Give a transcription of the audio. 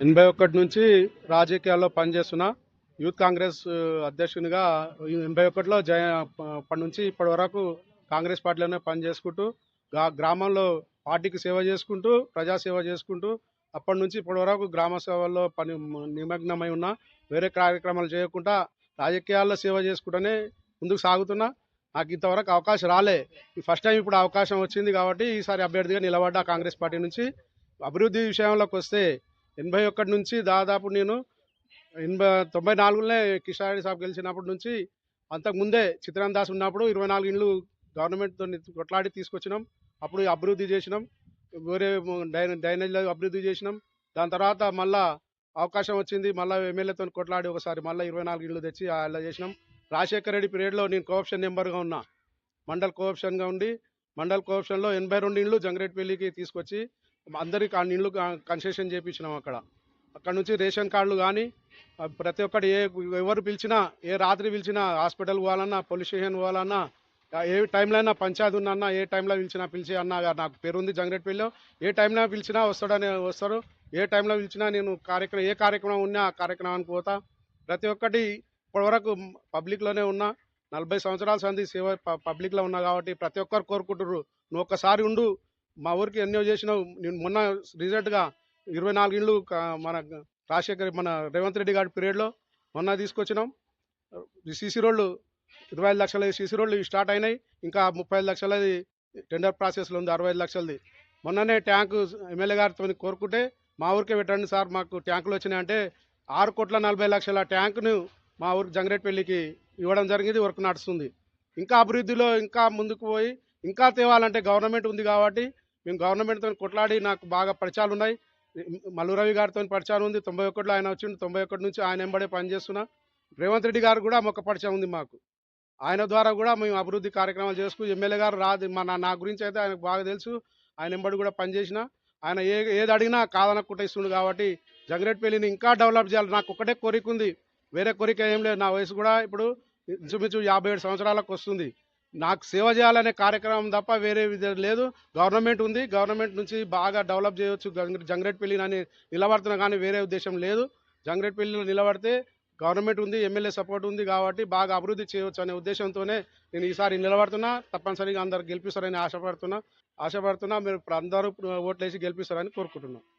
ఎనభై ఒకటి నుంచి రాజకీయాల్లో పనిచేస్తున్నా యూత్ కాంగ్రెస్ అధ్యక్షునిగా ఎనభై ఒకటిలో జయ అప్పటి నుంచి ఇప్పటి వరకు కాంగ్రెస్ పార్టీలోనే పనిచేసుకుంటూ గ్రామంలో పార్టీకి సేవ చేసుకుంటూ ప్రజాసేవ చేసుకుంటూ అప్పటి నుంచి ఇప్పటి వరకు గ్రామ సేవల్లో పని నిమగ్నమై ఉన్నా వేరే కార్యక్రమాలు చేయకుండా రాజకీయాల్లో సేవ చేసుకుంటూనే ముందుకు సాగుతున్నా. నాకు ఇంతవరకు అవకాశం రాలే. ఫస్ట్ టైం ఇప్పుడు అవకాశం వచ్చింది కాబట్టి ఈసారి అభ్యర్థిగా నిలబడ్డా కాంగ్రెస్ పార్టీ నుంచి. అభివృద్ధి విషయంలోకి వస్తే ఎనభై ఒకటి నుంచి దాదాపు నేను ఎనభై తొంభై నాలుగులోనే కిషారెడ్డి సాబ్ గెలిచినప్పటి నుంచి అంతకుముందే చిత్రాన్ దాస్ ఉన్నప్పుడు ఇరవై నాలుగు ఇండ్లు గవర్నమెంట్తో కొట్లాడి తీసుకొచ్చినాం. అప్పుడు అభివృద్ధి చేసినాం. వేరే డైన డ్రైనేజ్లో అభివృద్ధి చేసినాం. దాని తర్వాత మళ్ళా అవకాశం వచ్చింది. మళ్ళీ ఎమ్మెల్యేతో కొట్లాడి ఒకసారి మళ్ళీ ఇరవై నాలుగు ఇండ్లు తెచ్చి అలా చేసినాం. రాజశేఖర రెడ్డి పీరియడ్లో నేను కోఆప్షన్ నెంబర్గా ఉన్నా. మండల్ కోఆప్షన్గా ఉండి మండల్ కోఆప్షన్లో ఎనభై రెండు ఇండ్లు జంగరేట్పల్లికి తీసుకొచ్చి అందరికి ఆ ఇండ్లు కన్సెషన్ చేయించినాం అక్కడ. అక్కడ నుంచి రేషన్ కార్డులు కానీ ప్రతి ఒక్కటి ఏ ఎవరు పిలిచినా ఏ రాత్రి పిలిచినా హాస్పిటల్ పోవాలన్నా పోలీస్ స్టేషన్ పోవాలన్నా ఏ టైంలో అయినా పంచాయతీ ఉన్నన్నా ఏ టైంలో పిలిచినా పిలిచి అన్న నాకు పేరు ఉంది జంగరెడ్డిపల్లిలో ఏ టైంలో పిలిచినా వస్తాడని వస్తారు. ఏ టైంలో పిలిచినా నేను కార్యక్రమం ఏ కార్యక్రమం ఉన్నా ఆ కార్యక్రమానికి పోతా. ప్రతి ఒక్కటి ఇప్పటివరకు పబ్లిక్లోనే ఉన్నా. నలభై సంవత్సరాల సంది సేవ పబ్లిక్లో ఉన్నా కాబట్టి ప్రతి ఒక్కరు కోరుకుంటున్నారు నువ్వు ఒక్కసారి ఉండు. మా ఊరికి ఎన్నో చేసినావు. నేను మొన్న రీసెంట్గా ఇరవై నాలుగు ఇండ్లు మన రాజశేఖర్ మన రేవంత్ రెడ్డి గారి పీరియడ్లో మొన్న తీసుకొచ్చినాం. సీసీ రోడ్లు ఇరవై ఐదు లక్షల సీసీ రోడ్లు స్టార్ట్ అయినాయి. ఇంకా ముప్పై ఐదు లక్షలది టెండర్ ప్రాసెస్లో ఉంది అరవై ఐదు లక్షలది. మొన్ననే ట్యాంకు ఎమ్మెల్యే గారితో కోరుకుంటే మా ఊరికే పెట్టండి సార్ మాకు ట్యాంకులు వచ్చినాయంటే ఆరు కోట్ల నలభై లక్షల ట్యాంకును మా ఊరికి జంగరేట్పల్లికి ఇవ్వడం జరిగింది వర్క్ నడుస్తుంది. ఇంకా అభివృద్ధిలో ఇంకా ముందుకు పోయి ఇంకా తేవాలంటే గవర్నమెంట్ ఉంది కాబట్టి మేము గవర్నమెంట్తో కొట్లాడి నాకు బాగా పరిచయాలు ఉన్నాయి. మల్లురవి గారితో పరిచయం ఉంది. తొంభై ఒకటిలో ఆయన వచ్చిండు. తొంభై ఒకటి నుంచి ఆయన ఎంబడే పనిచేస్తున్నా రేవంత్ రెడ్డి గారు కూడా ఒక పరిచయం ఉంది మాకు. ఆయన ద్వారా కూడా మేము అభివృద్ధి కార్యక్రమాలు చేసుకుని ఎమ్మెల్యే గారు రాదు. మా నా గురించి అయితే ఆయనకు బాగా తెలుసు. ఆయన ఎంబడి కూడా పనిచేసిన ఆయన ఏ ఏది అడిగినా కాదనకుండా ఇస్తుండు కాబట్టి జంగరేట్పల్లిని ఇంకా డెవలప్ చేయాలి. నాకు ఒకటే కోరిక ఉంది. వేరే కోరిక ఏం లేదు. నా వయసు కూడా ఇప్పుడు ఇంచుమించు యాభై ఏడు సంవత్సరాలకు వస్తుంది. నాకు సేవ చేయాలనే కార్యక్రమం తప్ప వేరే లేదు. గవర్నమెంట్ ఉంది. గవర్నమెంట్ నుంచి బాగా డెవలప్ చేయొచ్చు. జంగ- అని నిలబడుతున్నా కానీ వేరే ఉద్దేశం లేదు. జంగరెడ్పల్లిలో నిలబడితే గవర్నమెంట్ ఉంది ఎమ్మెల్యే సపోర్ట్ ఉంది కాబట్టి బాగా అభివృద్ధి చేయవచ్చు అనే ఉద్దేశంతోనే నేను ఈసారి నిలబడుతున్నా. తప్పనిసరిగా అందరు గెలిపిస్తారని ఆశపడుతున్నా. ఆశపడుతున్నా మీరు అందరూ ఓట్లేసి గెలిపిస్తారని కోరుకుంటున్నాను